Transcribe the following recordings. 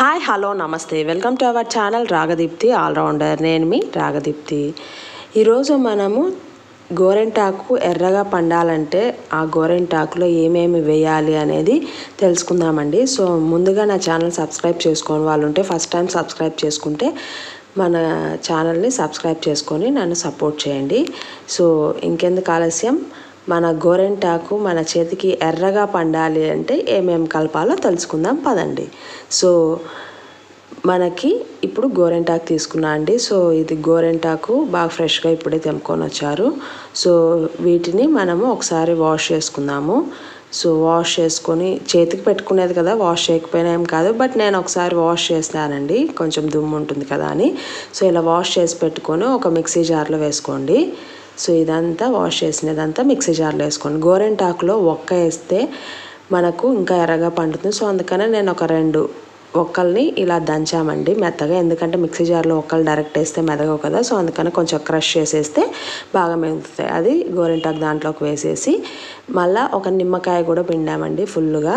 Hi hello నమస్తే welcome to our channel Ragadeepti allrounder నేను మీ రాగదీప్తి ఈరోజు మనము గోరెంటాకు ఎర్రగా పండాలంటే ఆ గోరెంటాకులో ఏమేమి వేయాలి అనేది తెలుసుకుందామండి. సో ముందుగా నా ఛానల్ సబ్స్క్రైబ్ చేసుకోని వాళ్ళు ఉంటే ఫస్ట్ టైం సబ్స్క్రైబ్ చేసుకుంటే మన ఛానల్ని సబ్స్క్రైబ్ చేసుకొని నన్ను సపోర్ట్ చేయండి. సో ఇంకెందుకు ఆలస్యం? మన గోరెంటాకు మన చేతికి ఎర్రగా పండాలి అంటే ఏమేమి కలపాలో తెలుసుకుందాం పదండి. సో మనకి ఇప్పుడు గోరెంటాకు తీసుకున్నా అండి. సో ఇది గోరెంటాకు బాగా ఫ్రెష్గా ఇప్పుడే తెంపుకొని వచ్చారు. సో వీటిని మనము ఒకసారి వాష్ చేసుకుందాము. సో వాష్ చేసుకొని చేతికి పెట్టుకునేది కదా వాష్ చేయకపోయినా ఏం కాదు. బట్ నేను ఒకసారి వాష్ చేస్తానండి. కొంచెం దుమ్ము ఉంటుంది కదా అని. సో ఇలా వాష్ చేసి పెట్టుకొని ఒక మిక్సీ జార్లో వేసుకోండి. సో ఇదంతా వాష్ చేసినదంతా మిక్సీ జార్లో వేసుకోండి. గోరెంటాకులో ఒక్క వేస్తే మనకు ఇంకా ఎర్రగా పండుతుంది. సో అందుకనే నేను ఒక రెండు ఒక్కల్ని ఇలా దంచామండి మెత్తగా. ఎందుకంటే మిక్సీ జార్లో ఒక్కలు డైరెక్ట్ వేస్తే మెదగవు కదా. సో అందుకని కొంచెం క్రష్ చేసేస్తే బాగా మెగుతాయి అది గోరింటాకు దాంట్లోకి వేసేసి మళ్ళీ ఒక నిమ్మకాయ కూడా పిండామండి ఫుల్గా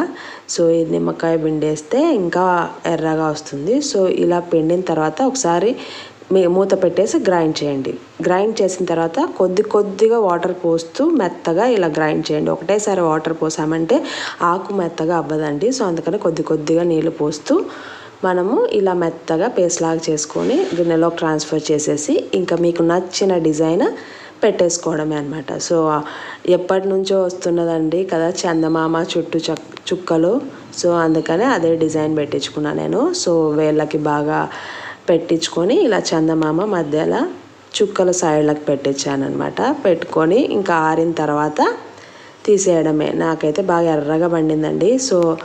సో ఈ నిమ్మకాయ పిండేస్తే ఇంకా ఎర్రగా వస్తుంది. సో ఇలా పిండిన తర్వాత ఒకసారి మూత పెట్టేసి గ్రైండ్ చేయండి. గ్రైండ్ చేసిన తర్వాత కొద్ది కొద్దిగా వాటర్ పోస్తూ మెత్తగా ఇలా గ్రైండ్ చేయండి. ఒకటేసారి వాటర్ పోసామంటే ఆకు మెత్తగా అవ్వదండి. సో అందుకని కొద్ది కొద్దిగా నీళ్ళు పోస్తూ మనము ఇలా మెత్తగా పేస్ట్ లాగా చేసుకొని గిన్నెలోకి ట్రాన్స్ఫర్ చేసేసి ఇంకా మీకు నచ్చిన డిజైన్ పెట్టేసుకోవడమే అనమాట సో ఎప్పటి నుంచో వస్తున్నదండి కదా చందమామ చుట్టూ చుక్కలు. సో అందుకనే అదే డిజైన్ పెట్టించుకున్నా నేను. సో వేళ్ళకి బాగా పెట్టించుకొని ఇలా చందమామ మధ్యలో చుక్కల సైడ్లకు పెట్టించాను పెట్టుకొని ఇంకా ఆరిన తర్వాత తీసేయడమే. నాకైతే బాగా ఎర్రగా పండిందండి. సో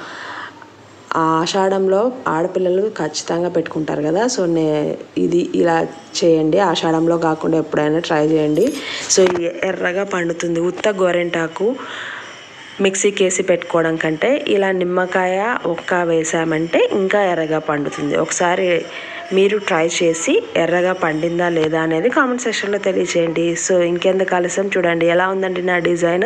ఆషాఢంలో ఆడపిల్లలు ఖచ్చితంగా పెట్టుకుంటారు కదా. సో నే ఇది ఇలా చేయండి. ఆషాఢంలో కాకుండా ఎప్పుడైనా ట్రై చేయండి. సో ఎర్రగా పండుతుంది. ఉత్త గోరెంటాకు మిక్సీకి వేసి పెట్టుకోవడం కంటే ఇలా నిమ్మకాయ ఒక్క వేసామంటే ఇంకా ఎర్రగా పండుతుంది. ఒకసారి మీరు ట్రై చేసి ఎర్రగా పండిందా లేదా అనేది కామెంట్ సెక్షన్లో తెలియచేయండి. సో ఇంకెందుకు ఆలస్యం? చూడండి ఎలా ఉందండి నా డిజైన్?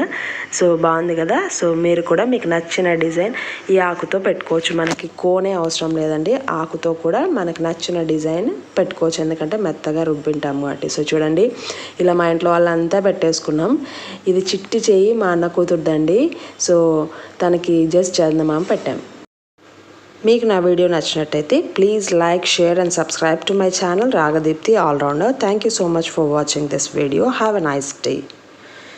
సో బాగుంది కదా? సో మీరు కూడా మీకు నచ్చిన డిజైన్ ఈ ఆకుతో పెట్టుకోవచ్చు. మనకి కోనే అవసరం లేదండి. ఆకుతో కూడా మనకు నచ్చిన డిజైన్ పెట్టుకోవచ్చు. ఎందుకంటే మెత్తగా రుబ్బింటాం కాబట్టి. సో చూడండి ఇలా మా ఇంట్లో వాళ్ళంతా పెట్టేసుకున్నాం. ఇది చిట్టి చేయి మా అన్న కూతురుదండి. సో తనకి జస్ట్ చందమామ పెట్టాం. మీకు నా వీడియో నచ్చినట్టయితే please like share and subscribe to my channel Ragadeepti allrounder. Thank you so much for watching this video have a nice day